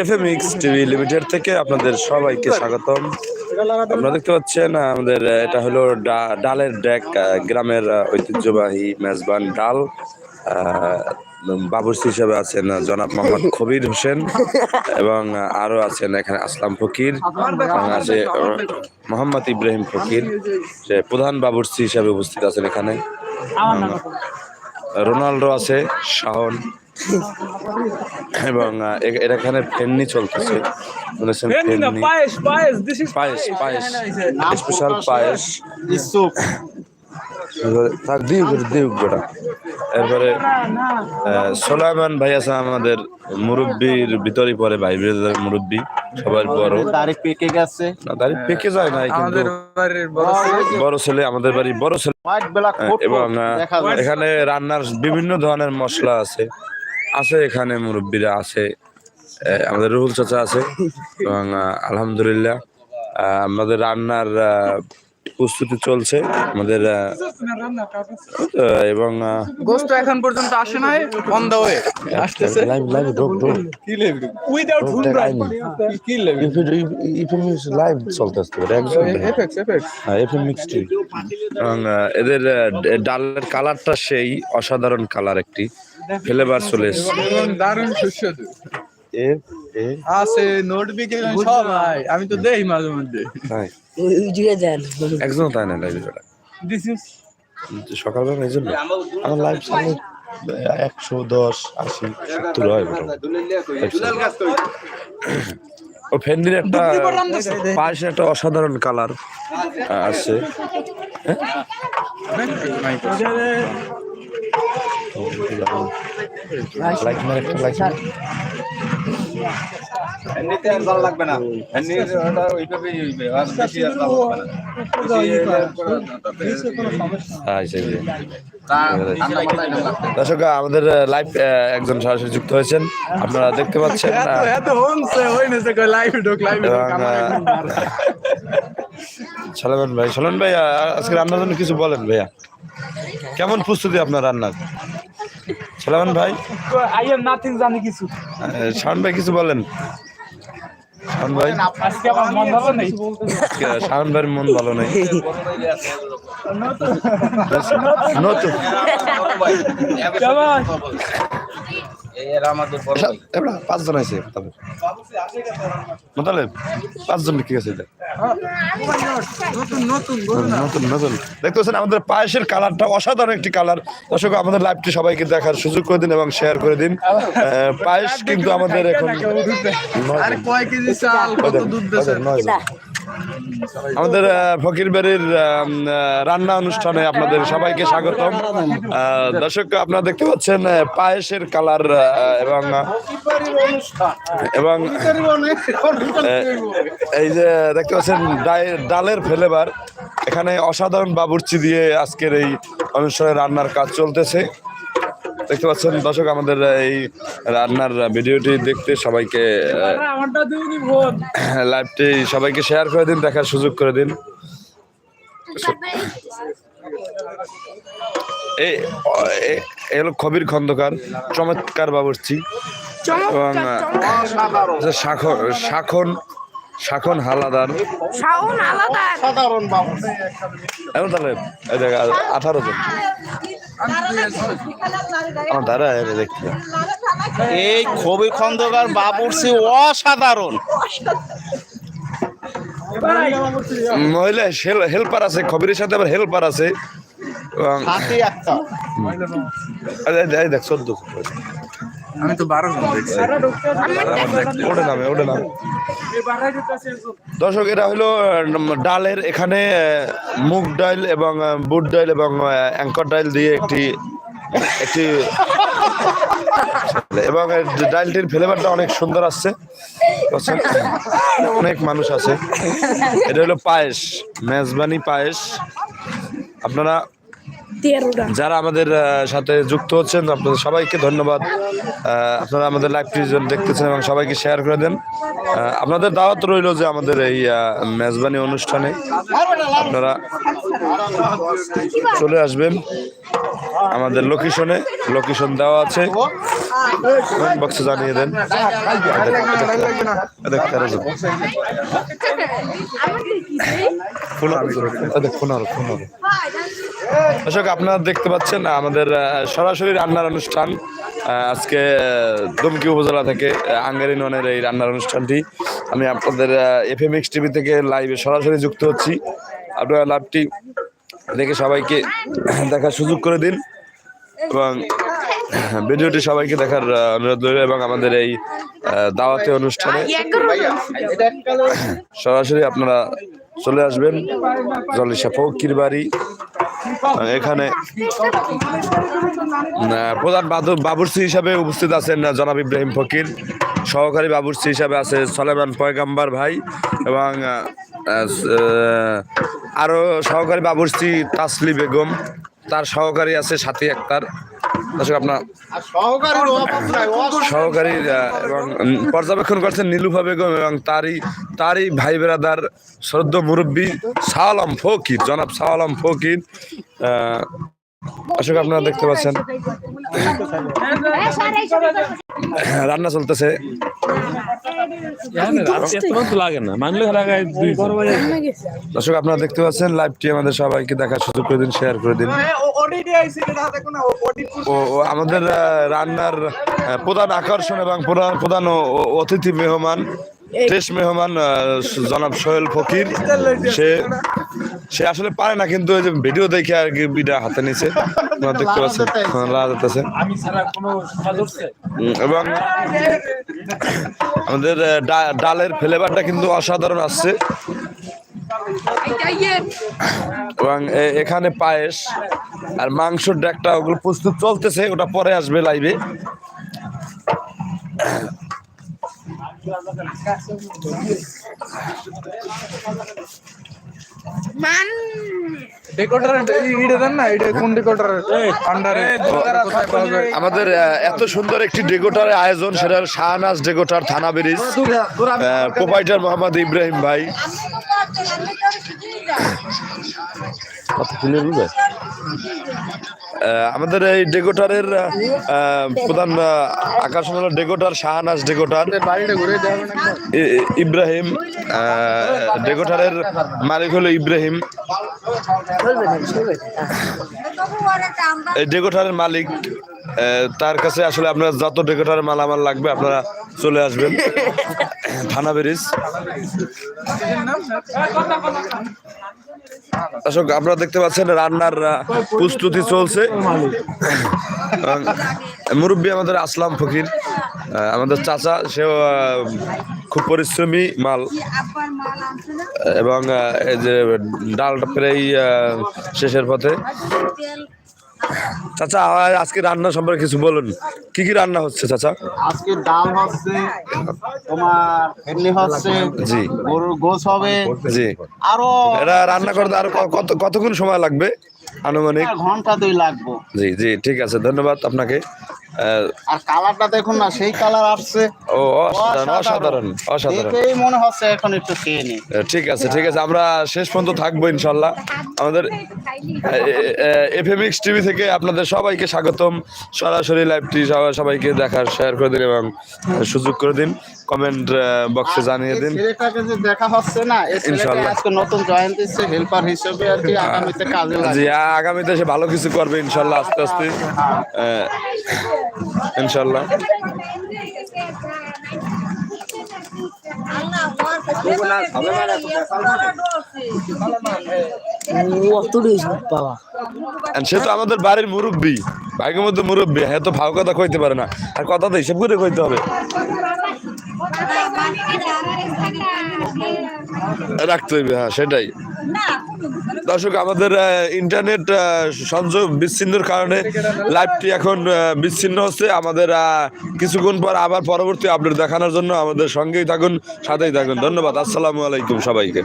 F M X TV limited থেকে আপনাদের সবাইকে স্বাগতম। আপনারা দেখতে পাচ্ছেন আমাদের এটা হলো ডালের ডেক গ্রামের ঐতিহ্যবাহী মেজবান ডাল। বাবুর্চি হিসেবে আছেন জনাব মোহাম্মদ খবির হোসেন এবং আহ, আরও আছেন এখানে আসলাম ফকির আছে মোহাম্মদ ইব্রাহিম ফকির সে প্রধান বাবুর্চি হিসেবে উপস্থিত আছেন এখানে। রোনাল্ডো আছে শাহন। এবং আহ, এ- এর এখানে ফেননি চলতেছে। বলেছেন ফেননি পায়েস পায়েস this is payesh payesh. Special payesh. এবারে থাক দিউ করে দিউ গোটা এরপরে সোলাইমান ভাই আছে আমাদের মুরব্বির ভিতরেই পড়ে ভাই বিরোধী মুরব্বি সবার বড়। দাড়ি পেকে গেছে। না দাঁড়িয়ে পেকে যায় না কিন্তু বাড়ির বড় ছেলে। আমাদের বাড়ি বড় ছেলে। কোট এবং এখানে রান্নার বিভিন্ন ধরনের মশলা আছে। আছে এখানে মুরব্বীরা আছে আমাদের রুহুল চাচা আছে এবং আলহামদুলিল্লাহ আমাদের রান্নার প্রস্তুতি চলছে আমাদের এবং গোস্ত এখন পর্যন্ত আসে নাই অন দা ওয়ে আসতেছে। লাইভ লাইভ ডোক ডোক কি লেবি without full take bright any. কি লেবি ইফএম লাইভ চলতেছে একদম এফএক্স এফএক্স হ্যাঁ এফএম মিক্সড এবং এদের ডালের কালারটা সেই অসাধারণ কালার একটি। ফ্লেভার চলে দারুণ সুস্বাদু। আছে নোটিফিকেশন সবাই আমি তো দেই মাঝে মধ্যে। একজন তাই না লাইভ এটা দিস ইজ সকালবেলা এই জন্য আমার লাইভ সামনে একশো দশ আশি সত্তর হয় ও ফেন্ডির একটা পায়েসের একটা অসাধারণ কালার আছে। লাইক মার একটা লাইক মার। এমনিতে আর ভালো লাগবে না এমনি ওটা ওইভাবেই হইবে আর বেশি আর ভালো লাগবে না বেশি হইলে জি। তা- ঠান্ডা মাথায় না লাগবে। দর্শক আমাদের লাইভ একজন সরাসরি যুক্ত হয়েছেন আপনারা দেখতে পাচ্ছেন। সালামান ভাই সালামান ভাই আজকে রান্নার জন্য কিছু বলেন ভাইয়া কেমন প্রস্তুতি আপনার রান্নার সালামান ভাই? আই এম নাথিং জানি কিছু। ভাই কিছু বলেন। শাওন ভাই? আজকে আমার মন ভালো নেই। ভাইয়ের মন ভালো নেই। নতুন। পাঁচজন আছে মোতালেব মোতালেব পাঁচজন কি আছে এটা। নতুন নতুন। নতুন নতুন দেখতে পাচ্ছেন আমাদের পায়েসের কালারটা অসাধারণ একটি কালার। দর্শক আমাদের লাইভটি সবাইকে দেখার সুযোগ করে দিন এবং শেয়ার করে দিন। আহ, পায়েস কিন্তু আমাদের এখন আরে কয় কেজি চাল কত দুধ। আমাদের ফকির বাড়ির রান্না অনুষ্ঠানে আপনাদের সবাইকে স্বাগতম। দর্শক, আপনারা দেখতে পাচ্ছেন পায়েসের কালার এবং এবং এই যে দেখতে পাচ্ছেন ডালের ফ্লেভার। এখানে অসাধারণ বাবুর্চি দিয়ে আজকের এই অনুষ্ঠানে রান্নার কাজ চলতেছে। দেখতে পাচ্ছেন দর্শক আমাদের এই রান্নার ভিডিওটি দেখতে সবাইকে লাইভটি সবাইকে শেয়ার করে দিন দেখার সুযোগ করে দিন। এই হলো কবির খন্দকার চমৎকার বাবুর্চি এবং শাখন শাখন শাখন হালাদার। শাওন আলাদা সাধারণ বাবু এমন তাহলে আঠারো জন। দাঁড়া এনে দেখতে এই খবি খন্দকার বাবুরসি অসাধারণ। মহিলা হেল্পার আছে খবিরের সাথে আবার হেল্পার আছে। এবং আমি তো বারো জন ওটা নামে ওটা নামে। দর্শক, এটা হলো ডালের এখানে মুগ ডাল এবং বুট ডাল এবং অ্যাঙ্কর ডাল দিয়ে একটি একটি এবং এই ডালটির ফ্লেভারটা অনেক সুন্দর আসছে। অনেক মানুষ আছে। এটা হলো পায়েস, মেজবানি পায়েস। আপনারা যারা আমাদের সাথে যুক্ত হচ্ছেন আপনাদের সবাইকে ধন্যবাদ আপনারা আমাদের লাইভটি দেখতেছেন এবং সবাইকে শেয়ার করে দেন আপনাদের দাওয়াত রইল যে আমাদের এই মেজবানি অনুষ্ঠানে আপনারা চলে আসবেন আমাদের লোকেশনে লোকেশন দেওয়া আছে বক্সে জানিয়ে দেন দেখ, তেরো জন। পনেরো জন। দেখ, পনেরো, পনেরো। দর্শক, আপনারা দেখতে পাচ্ছেন আমাদের সরাসরি রান্নার অনুষ্ঠান। আজকে দুমকি উপজেলা থেকে আঙ্গারিননের এই রান্নার অনুষ্ঠানটি। আমি আপনাদের এফ এম এক্স টিভি থেকে লাইভে সরাসরি যুক্ত হচ্ছি। আপনারা লাইভটি দেখে সবাইকে দেখার সুযোগ করে দিন এবং ভিডিওটি সবাইকে দেখার অনুরোধ রইল এবং আমাদের এই দাওয়াতি অনুষ্ঠানে সরাসরি আপনারা চলে আসবেন। জলিসা ফকির বাড়ি এখানে প্রধান বাবুর্চি হিসাবে উপস্থিত আছেন জনাব ইব্রাহিম ফকির। সহকারী বাবুর্চি হিসাবে আছে সলেমান পয়গাম্বার ভাই এবং আহ, আহ, আরও সহকারী বাবুর্চি তাসলি বেগম। তার সহকারী আছে সাথী আক্তার। দর্শক আপনার সহকারী এবং পর্যবেক্ষণ করছেন নীলুফা বেগম এবং তারই তারই ভাই বেরাদার শ্রদ্ধ মুরব্বী শাহ আলম ফকির জনাব শাহ আলম ফকির দর্শক আপনারা দেখতে পাচ্ছেন। রান্না চলতেছে। দর্শক আপনারা দেখতে পাচ্ছেন লাইভটি আমাদের সবাইকে দেখার সুযোগ করে দিন শেয়ার করে দিন। ও আমাদের রান্নার প্রধান আকর্ষণ এবং প্রধান অতিথি মেহমান শেষ মেহমান জনাব সোহেল ফকির সে সে আসলে পারে না কিন্তু ওই যে ভিডিও দেখে আর কি বিটা হাতে নিছে। আপনারা দেখতে পাচ্ছেন। হ্যাঁ, আছে। উঠছে উম, এবং আমাদের ডা- ডালের ফ্লেভারটা কিন্তু অসাধারণ আসছে। এবং এ- এখানে পায়েস আর মাংসর ডাকটা ওগুলো প্রস্তুত চলতেছে ওটা পরে আসবে লাইভে আমাদের এত সুন্দর একটি ডেকোটারের আয়োজন সেটা হলো শাহনাজ ডেকোটার থানা ব্রিজ। প্রোপাইটার মোহাম্মদ ইব্রাহিম ভাই। আমাদের এই ডেকোটারের প্রধান আকর্ষণ হলো ডেকোটার শাহনাজ ডেকোটার। ইব্রাহিম ডেকোটারের মালিক হলো ইব্রাহিম। এই ডেকোটারের মালিক তার কাছে আসলে আপনার যত ডেকোটারের মালামাল লাগবে, আপনারা চলে আসবেন। থানা ব্রিজ। দর্শক, আপনারা দেখতে পাচ্ছেন রান্নার প্রস্তুতি চলছে। মুরব্বী আমাদের আসলাম ফকির। আমাদের চাচা, সেও খুব পরিশ্রমী মাল। এবং এই যে ডালটা প্রায় শেষের পথে। চাচা আজকে রান্না সম্পর্কে কিছু বলুন। কি কি রান্না হচ্ছে চাচা? আজকে ডাল হচ্ছে তোমার হচ্ছে জি। গরুর গোশ হবে জি। আরও এটা রান্না করতে আরও কত কতক্ষণ সময় লাগবে আনুমানিক? ঘণ্টা দুই লাগবে। জি জি ঠিক আছে ধন্যবাদ আপনাকে। আর কালারটা দেখুন না সেই কালার আসছে। ও অসাধারণ অসাধারণ। মনে হচ্ছে এখন একটু খেয়ে নি। ঠিক আছে ঠিক আছে আমরা শেষ পর্যন্ত থাকব ইনশাল্লাহ। আমাদের এফএমএক্স টিভি থেকে আপনাদের সবাইকে স্বাগতম। সরাসরি লাইভটি সবাই সবাইকে দেখার শেয়ার করে দিন এবং সুযোগ করে দিন। কমেন্ট বক্সে জানিয়ে দিন। ছেলেটাকে যে দেখা হচ্ছে না এই ছেলেটা আজকে নতুন জয়েন দিচ্ছে হেল্পার হিসেবে আর কি আগামীতে কাজে লাগবে। আ- আগামীতে সে ভালো কিছু করবে ইনশাল্লাহ আস্তে আস্তে। অত রয়েছে বাবা And সে তো আমাদের বাড়ির মুরব্বী। ভাইকের মধ্যে মুরব্বী। হ্যাঁ তো ভাও কথা কইতে পারে না। আর কথা তো হিসেব করে কইতে হবে। রাখতে হইবে হ্যাঁ সেটাই। দর্শক, আমাদের ইন্টারনেট সংযোগ বিচ্ছিন্নর কারণে লাইভটি এখন বিচ্ছিন্ন হচ্ছে। আমাদের কিছুক্ষণ পর আবার পরবর্তী আপডেট দেখানোর জন্য আমাদের সঙ্গেই থাকুন, সাথেই থাকুন। ধন্যবাদ, আসসালামু আলাইকুম সবাইকে।